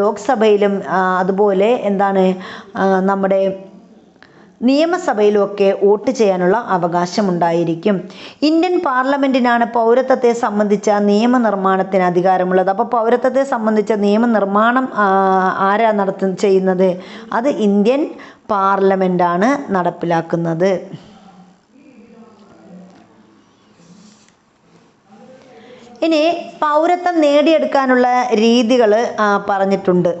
ലോക്സഭയിലും അതുപോലെ എന്താണ്? നമ്മുടെ നിയമസഭയിലുമൊക്കെ വോട്ട് ചെയ്യാനുള്ള അവകാശമുണ്ടായിരിക്കും. ഇന്ത്യൻ പാർലമെന്റിനാണ് പൗരത്വത്തെ സംബന്ധിച്ച നിയമനിർമ്മാണത്തിന് അധികാരമുള്ളത്. അപ്പോൾ പൗരത്വത്തെ സംബന്ധിച്ച നിയമനിർമ്മാണം ആരാ നടത്ത ചെയ്യുന്നത്? അത് ഇന്ത്യൻ പാർലമെന്റാണ് നടപ്പിലാക്കുന്നത്. ഇനി പൗരത്വം നേടിയെടുക്കാനുള്ള രീതികൾ പറഞ്ഞിട്ടുണ്ട്.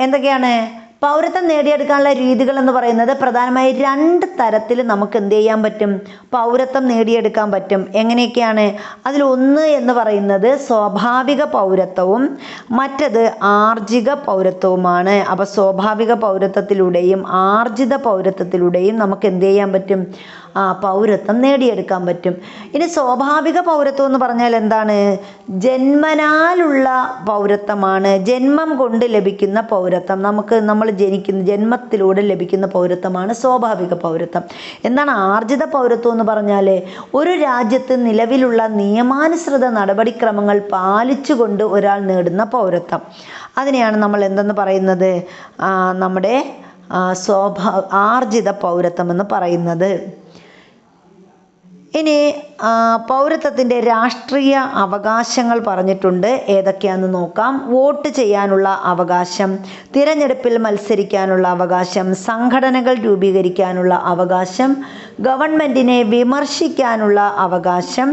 എന്തൊക്കെയാണ്? പൗരത്വം നേടിയെടുക്കാനുള്ള രീതികൾ എന്ന് പറയുന്നത് പ്രധാനമായി രണ്ട് തരത്തിൽ നമുക്ക് എന്ത് ചെയ്യാൻ പറ്റും? പൗരത്വം നേടിയെടുക്കാൻ പറ്റും. എങ്ങനെയൊക്കെയാണ്? അതിലൊന്ന് എന്ന് പറയുന്നത് സ്വാഭാവിക പൗരത്വവും മറ്റത് ആർജിക പൗരത്വവുമാണ്. അപ്പോൾ സ്വാഭാവിക പൗരത്വത്തിലൂടെയും ആർജിത പൗരത്വത്തിലൂടെയും നമുക്ക് എന്ത് ചെയ്യാൻ പറ്റും? പൗരത്വം നേടിയെടുക്കാൻ പറ്റും. ഇനി സ്വാഭാവിക പൗരത്വം എന്ന് പറഞ്ഞാൽ എന്താണ്? ജന്മനാലുള്ള പൗരത്വമാണ്. ജന്മം കൊണ്ട് ലഭിക്കുന്ന പൗരത്വം. നമുക്ക് നമ്മൾ ജനിക്കുന്ന ജന്മത്തിലൂടെ ലഭിക്കുന്ന പൗരത്വമാണ് സ്വാഭാവിക പൗരത്വം. എന്താണ് ആർജിത പൗരത്വം എന്ന് പറഞ്ഞാൽ? ഒരു രാജ്യത്ത് നിലവിലുള്ള നിയമാനുസൃത നടപടിക്രമങ്ങൾ പാലിച്ചുകൊണ്ട് ഒരാൾ നേടുന്ന പൗരത്വം. അതിനെയാണ് നമ്മൾ എന്തെന്ന് പറയുന്നത്? നമ്മുടെ സ്വാഭാ ആർജിത പൗരത്വം എന്ന് പറയുന്നത്. ഇനി പൗരത്വത്തിന്റെ രാഷ്ട്രീയ അവകാശങ്ങൾ പറഞ്ഞിട്ടുണ്ട്. ഏതൊക്കെയാണെന്ന് നോക്കാം. വോട്ട് ചെയ്യാനുള്ള അവകാശം തിരഞ്ഞെടുപ്പിൽ മത്സരിക്കാനുള്ള അവകാശം സംഘടനകൾ രൂപീകരിക്കാനുള്ള അവകാശം ഗവൺമെന്റിനെ വിമർശിക്കാനുള്ള അവകാശം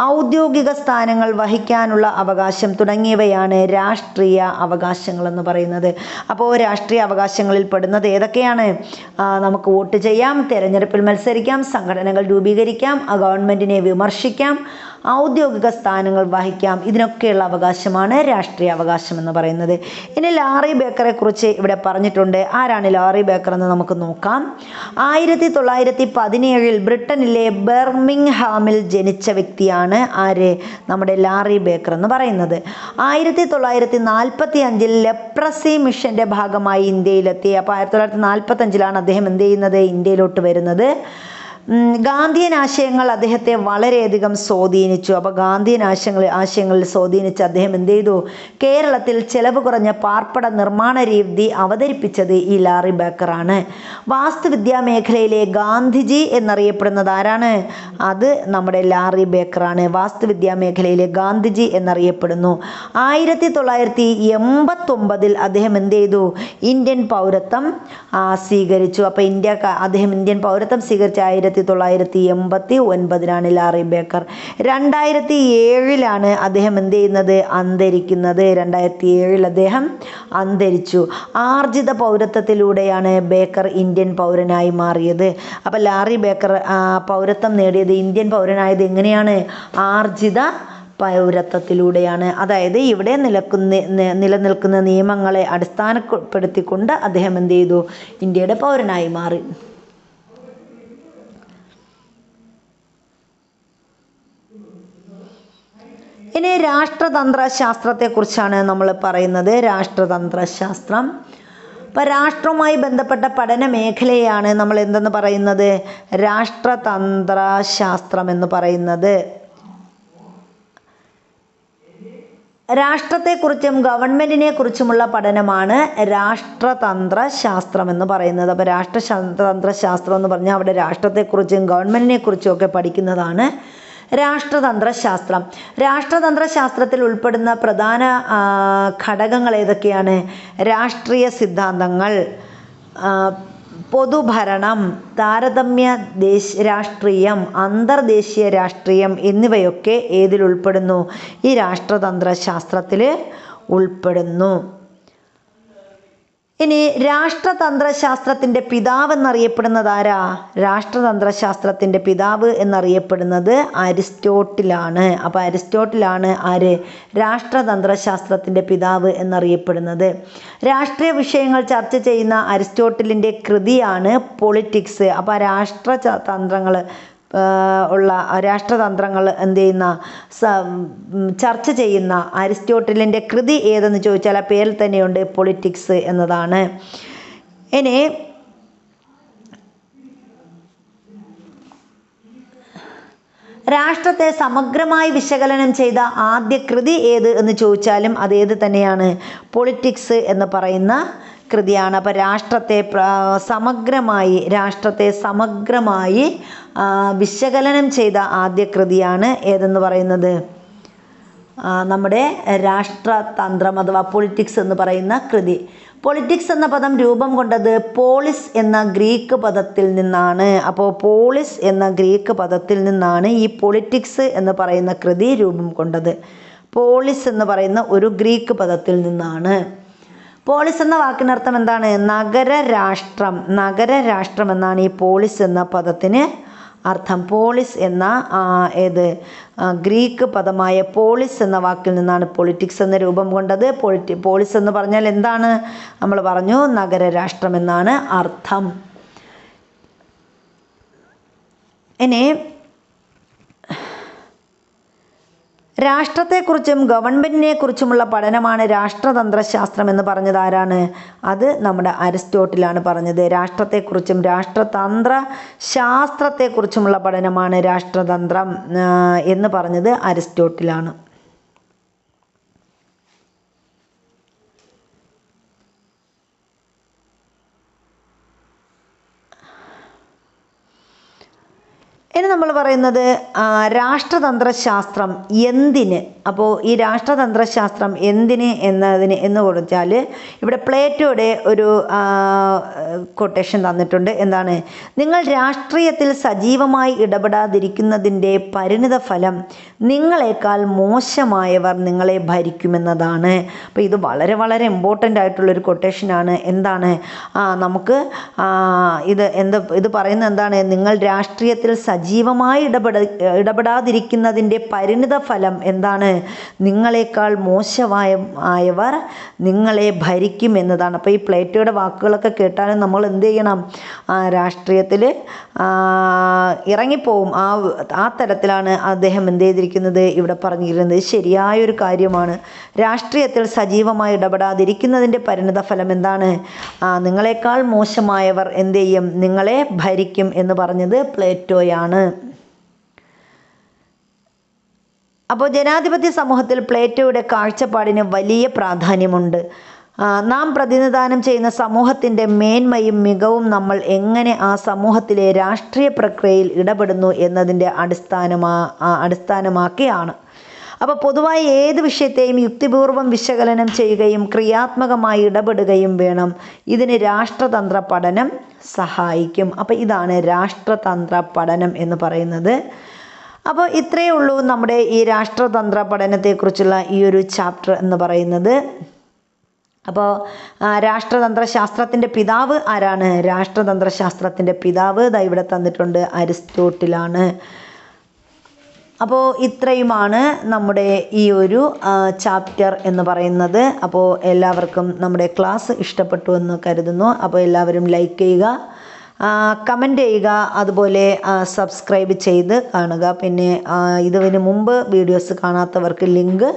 ഔദ്യോഗിക സ്ഥാനങ്ങൾ വഹിക്കാനുള്ള അവകാശം തുടങ്ങിയവയാണ് രാഷ്ട്രീയ അവകാശങ്ങൾ എന്ന് പറയുന്നത്. അപ്പോൾ രാഷ്ട്രീയ അവകാശങ്ങളിൽ പെടുന്നത് ഏതൊക്കെയാണ്? നമുക്ക് വോട്ട് ചെയ്യാം തിരഞ്ഞെടുപ്പിൽ മത്സരിക്കാം സംഘടനകൾ രൂപീകരിക്കാം ഗവൺമെന്റിനെ വിമർശിക്കാം ഔദ്യോഗിക സ്ഥാനങ്ങൾ വഹിക്കാം. ഇതിനൊക്കെയുള്ള അവകാശമാണ് രാഷ്ട്രീയ അവകാശം എന്ന് പറയുന്നത്. ഇനി ലാറി ബേക്കറെ കുറിച്ച് ഇവിടെ പറഞ്ഞിട്ടുണ്ട്. ആരാണ് ലാറി ബേക്കർ എന്ന് നമുക്ക് നോക്കാം. ആയിരത്തി തൊള്ളായിരത്തി പതിനേഴിൽ ബ്രിട്ടനിലെ ബെർമിംഗ്ഹാമിൽ ജനിച്ച വ്യക്തിയാണ് ആര്? നമ്മുടെ ലാറി ബേക്കർ എന്ന് പറയുന്നത്. ആയിരത്തി തൊള്ളായിരത്തി നാൽപ്പത്തി അഞ്ചിൽ ലെപ്രസി മിഷന്റെ ഭാഗമായി ഇന്ത്യയിലെത്തി. അപ്പോൾ ആയിരത്തി തൊള്ളായിരത്തി നാൽപ്പത്തഞ്ചിലാണ് അദ്ദേഹം എന്ത് ചെയ്യുന്നത്? ഇന്ത്യയിലോട്ട് വരുന്നത്. ഗാന്ധിയൻ ആശയങ്ങൾ അദ്ദേഹത്തെ വളരെയധികം സ്വാധീനിച്ചു. അപ്പോൾ ഗാന്ധിയൻ ആശയങ്ങൾ ആശയങ്ങളിൽ സ്വാധീനിച്ച് അദ്ദേഹം എന്ത് ചെയ്തു? കേരളത്തിൽ ചെലവ് കുറഞ്ഞ പാർപ്പട നിർമ്മാണ രീതി അവതരിപ്പിച്ചത് ഈ ലാറി ബേക്കറാണ്. വാസ്തുവിദ്യാ മേഖലയിലെ ഗാന്ധിജി എന്നറിയപ്പെടുന്നത് ആരാണ്? അത് നമ്മുടെ ലാറി ബേക്കറാണ്. വാസ്തുവിദ്യാ മേഖലയിലെ ഗാന്ധിജി എന്നറിയപ്പെടുന്നു. ആയിരത്തി തൊള്ളായിരത്തി എൺപത്തൊമ്പതിൽ അദ്ദേഹം എന്ത് ചെയ്തു? ഇന്ത്യൻ പൗരത്വം സ്വീകരിച്ചു. അപ്പോൾ ഇന്ത്യ അദ്ദേഹം ഇന്ത്യൻ പൗരത്വം സ്വീകരിച്ച ആയിരത്തി തൊള്ളായിരത്തി എൺപത്തി ഒൻപതിലാണ് ലാറി ബേക്കർ. രണ്ടായിരത്തി ഏഴിലാണ് അദ്ദേഹം എന്ത് ചെയ്യുന്നത്? അന്തരിക്കുന്നത്. രണ്ടായിരത്തി ഏഴിൽ അദ്ദേഹം അന്തരിച്ചു. ആർജിത പൗരത്വത്തിലൂടെയാണ് ബേക്കർ ഇന്ത്യൻ പൗരനായി മാറിയത്. അപ്പോൾ ലാറി ബേക്കർ പൗരത്വം നേടിയത് ഇന്ത്യൻ പൗരനായത് എങ്ങനെയാണ്? ആർജിത പൗരത്വത്തിലൂടെയാണ്. അതായത് ഇവിടെ നിലക്കുന്ന നിലനിൽക്കുന്ന നിയമങ്ങളെ അടിസ്ഥാനപ്പെടുത്തിക്കൊണ്ട് അദ്ദേഹം എന്ത് ചെയ്തു? ഇന്ത്യയുടെ പൗരനായി മാറി. ഇനി രാഷ്ട്രതന്ത്ര ശാസ്ത്രത്തെക്കുറിച്ചാണ് നമ്മൾ പറയുന്നത്. രാഷ്ട്രതന്ത്ര ശാസ്ത്രം അപ്പം രാഷ്ട്രവുമായി ബന്ധപ്പെട്ട പഠന മേഖലയാണ് നമ്മൾ എന്തെന്ന് പറയുന്നത്? രാഷ്ട്രതന്ത്ര ശാസ്ത്രം എന്ന് പറയുന്നത്. രാഷ്ട്രത്തെക്കുറിച്ചും ഗവൺമെന്റിനെ കുറിച്ചുമുള്ള പഠനമാണ് രാഷ്ട്രതന്ത്ര ശാസ്ത്രം എന്ന് പറയുന്നത്. അപ്പോൾ രാഷ്ട്രതന്ത്ര ശാസ്ത്രം എന്ന് പറഞ്ഞാൽ അവിടെ രാഷ്ട്രത്തെക്കുറിച്ചും ഗവൺമെന്റിനെ കുറിച്ചും ഒക്കെ പഠിക്കുന്നതാണ്. രാഷ്ട്രതന്ത്ര രാഷ്ട്രതന്ത്രശാസ്ത്രത്തിൽ രാഷ്ട്രതന്ത്ര ശാസ്ത്രത്തിൽ ഉൾപ്പെടുന്ന പ്രധാന ഘടകങ്ങൾ ഏതൊക്കെയാണ്? രാഷ്ട്രീയ സിദ്ധാന്തങ്ങൾ പൊതുഭരണം താരതമ്യ ദേശ രാഷ്ട്രീയം അന്തർദേശീയ രാഷ്ട്രീയം എന്നിവയൊക്കെ ഏതിൽ ഉൾപ്പെടുന്നു? ഈ രാഷ്ട്രതന്ത്ര ശാസ്ത്രത്തിൽ ഉൾപ്പെടുന്നു. ഇനി രാഷ്ട്രതന്ത്രശാസ്ത്രത്തിന്റെ പിതാവ് എന്നറിയപ്പെടുന്നത് ആരാ രാഷ്ട്രതന്ത്രശാസ്ത്രത്തിന്റെ പിതാവ് എന്നറിയപ്പെടുന്നത് അരിസ്റ്റോട്ടിലാണ്. അപ്പോൾ അരിസ്റ്റോട്ടിലാണ് ആര്? രാഷ്ട്രതന്ത്രശാസ്ത്രത്തിന്റെ പിതാവ് എന്നറിയപ്പെടുന്നത്. രാഷ്ട്രീയ വിഷയങ്ങൾ ചർച്ച ചെയ്യുന്ന അരിസ്റ്റോട്ടിലിന്റെ കൃതിയാണ് പൊളിറ്റിക്സ്. അപ്പോൾ രാഷ്ട്ര തന്ത്രങ്ങൾ ഉള്ള രാഷ്ട്രതന്ത്രങ്ങൾ എന്ത് ചെയ്യുന്ന ചർച്ച ചെയ്യുന്ന അരിസ്റ്റോട്ടലിന്റെ കൃതി ഏതെന്ന് ചോദിച്ചാൽ ആ പേരിൽ തന്നെയുണ്ട് പൊളിറ്റിക്സ് എന്നതാണ്. ഇനി രാഷ്ട്രത്തെ സമഗ്രമായി വിശകലനം ചെയ്ത ആദ്യ കൃതി ഏത് എന്ന് ചോദിച്ചാലും അതേത് തന്നെയാണ്? പൊളിറ്റിക്സ് എന്ന് പറയുന്ന കൃതിയാണ് അപ്പോൾ രാഷ്ട്രത്തെ സമഗ്രമായി രാഷ്ട്രത്തെ സമഗ്രമായി വിശകലനം ചെയ്ത ആദ്യ കൃതിയാണ് ഏതെന്ന് പറയുന്നത്? നമ്മുടെ രാഷ്ട്രതന്ത്രം അഥവാ പൊളിറ്റിക്സ് എന്ന് പറയുന്ന കൃതി. പൊളിറ്റിക്സ് എന്ന പദം രൂപം കൊണ്ടത് പോളിസ് എന്ന ഗ്രീക്ക് പദത്തിൽ നിന്നാണ്. അപ്പോൾ പോളിസ് എന്ന ഗ്രീക്ക് പദത്തിൽ നിന്നാണ് ഈ പൊളിറ്റിക്സ് എന്ന് പറയുന്ന കൃതി രൂപം കൊണ്ടത്. പോളിസ് എന്ന് പറയുന്ന ഒരു ഗ്രീക്ക് പദത്തിൽ നിന്നാണ്. പോളിസ് എന്ന വാക്കിനർത്ഥം എന്താണ്? നഗരരാഷ്ട്രം. നഗരരാഷ്ട്രം എന്നാണ് ഈ പോളിസ് എന്ന പദത്തിന് അർത്ഥം. പോളിസ് എന്ന ഏത് ഗ്രീക്ക് പദമായ പോളിസ് എന്ന വാക്കിൽ നിന്നാണ് പൊളിറ്റിക്സ് എന്ന രൂപം കൊണ്ടത്. പൊളിറ്റി പോളിസ് എന്ന് പറഞ്ഞാൽ എന്താണ്? നമ്മൾ പറഞ്ഞു നഗരരാഷ്ട്രം എന്നാണ് അർത്ഥം. ഇനി രാഷ്ട്രത്തെക്കുറിച്ചും ഗവൺമെന്റിനെക്കുറിച്ചുമുള്ള പഠനമാണ് രാഷ്ട്രതന്ത്രശാസ്ത്രം എന്ന് പറഞ്ഞത് ആരാണ്? അത് നമ്മുടെ അരിസ്റ്റോട്ടിലാണ് പറഞ്ഞത്. രാഷ്ട്രത്തെക്കുറിച്ചും രാഷ്ട്രതന്ത്ര ശാസ്ത്രത്തെക്കുറിച്ചുമുള്ള പഠനമാണ് രാഷ്ട്രതന്ത്രം എന്ന് പറഞ്ഞത് അരിസ്റ്റോട്ടിലാണ്. ഇനി നമ്മൾ പറയുന്നത് രാഷ്ട്രതന്ത്രശാസ്ത്രം എന്തിന്? അപ്പോൾ ഈ രാഷ്ട്രതന്ത്രശാസ്ത്രം എന്തിന് എന്നതിന് എന്ന് കൊടുത്താൽ ഇവിടെ പ്ലേറ്റോയുടെ ഒരു കൊട്ടേഷൻ തന്നിട്ടുണ്ട്. എന്താണ്? നിങ്ങൾ രാഷ്ട്രീയത്തിൽ സജീവമായി ഇടപെടാതിരിക്കുന്നതിന്റെ പരിണിത ഫലം നിങ്ങളെക്കാൾ മോശമായവർ നിങ്ങളെ ഭരിക്കുമെന്നതാണ്. അപ്പോൾ ഇത് വളരെ വളരെ ഇമ്പോർട്ടന്റ് ആയിട്ടുള്ളൊരു കൊട്ടേഷനാണ് എന്താണ്? നമുക്ക് ഇത് എന്താ ഇത് പറയുന്നത് എന്താണ്? നിങ്ങൾ രാഷ്ട്രീയത്തിൽ സജീവ സജീവമായി ഇടപെട ഇടപെടാതിരിക്കുന്നതിന്റെ പരിണിത ഫലം എന്താണ്? നിങ്ങളെക്കാൾ മോശമായ ആയവർ നിങ്ങളെ ഭരിക്കും എന്നതാണ്. അപ്പോൾ ഈ പ്ലേറ്റോയുടെ വാക്കുകളൊക്കെ കേട്ടാലും നമ്മൾ എന്ത് ചെയ്യണം? രാഷ്ട്രീയത്തിൽ ഇറങ്ങിപ്പോവും. ആ ആ തരത്തിലാണ് അദ്ദേഹം എന്ത് ചെയ്തിരിക്കുന്നത്? ഇവിടെ പറഞ്ഞിരുന്നത് ശരിയായൊരു കാര്യമാണ്. രാഷ്ട്രീയത്തിൽ സജീവമായി ഇടപെടാതിരിക്കുന്നതിന്റെ പരിണിത ഫലം എന്താണ്? നിങ്ങളെക്കാൾ മോശമായവർ എന്ത് ചെയ്യും? നിങ്ങളെ ഭരിക്കും എന്ന് പറഞ്ഞത് പ്ലേറ്റോയാണ്. അപ്പോൾ ജനാധിപത്യ സമൂഹത്തിൽ പ്ലേറ്റോയുടെ കാഴ്ചപ്പാടിന് വലിയ പ്രാധാന്യമുണ്ട്. നാം പ്രതിനിധാനം ചെയ്യുന്ന സമൂഹത്തിന്റെ മേന്മയും മികവും നമ്മൾ എങ്ങനെ ആ സമൂഹത്തിലെ രാഷ്ട്രീയ പ്രക്രിയയിൽ ഇടപെടുന്നു എന്നതിന്റെ അടിസ്ഥാനമാ അടിസ്ഥാനമാക്കിയാണ്. അപ്പോൾ പൊതുവായി ഏത് വിഷയത്തെയും യുക്തിപൂർവം വിശകലനം ചെയ്യുകയും ക്രിയാത്മകമായി ഇടപെടുകയും വേണം. ഇതിന് രാഷ്ട്രതന്ത്ര പഠനം സഹായിക്കും. അപ്പോൾ ഇതാണ് രാഷ്ട്രതന്ത്ര പഠനം എന്ന് പറയുന്നത്. അപ്പോൾ ഇത്രയേ ഉള്ളൂ നമ്മുടെ ഈ രാഷ്ട്രതന്ത്ര പഠനത്തെക്കുറിച്ചുള്ള ഈ ഒരു ചാപ്റ്റർ എന്ന് പറയുന്നത്. അപ്പോൾ രാഷ്ട്രതന്ത്ര ശാസ്ത്രത്തിന്റെ പിതാവ് ആരാണ്? രാഷ്ട്രതന്ത്ര ശാസ്ത്രത്തിന്റെ പിതാവ് ഇതാ ഇവിടെ തന്നിട്ടുണ്ട് അരിസ്റ്റോട്ടിലാണ്. അപ്പോൾ ഇത്രയുമാണ് നമ്മുടെ ഈ ഒരു ചാപ്റ്റർ എന്ന് പറയുന്നത്. അപ്പോൾ എല്ലാവർക്കും നമ്മുടെ ക്ലാസ് ഇഷ്ടപ്പെട്ടു എന്ന് കരുതുന്നു. അപ്പോൾ എല്ലാവരും ലൈക്ക് ചെയ്യുക കമന്റ് ചെയ്യുക അതുപോലെ സബ്സ്ക്രൈബ് ചെയ്ത് കാണുക. പിന്നെ ഇതിന് മുമ്പ് വീഡിയോസ് കാണാത്തവർക്ക് ലിങ്ക്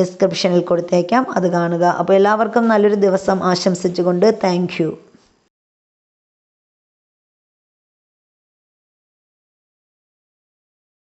ഡിസ്ക്രിപ്ഷനിൽ കൊടുത്തേക്കാം. അത് കാണുക. അപ്പോൾ എല്ലാവർക്കും നല്ലൊരു ദിവസം ആശംസിച്ചുകൊണ്ട് താങ്ക്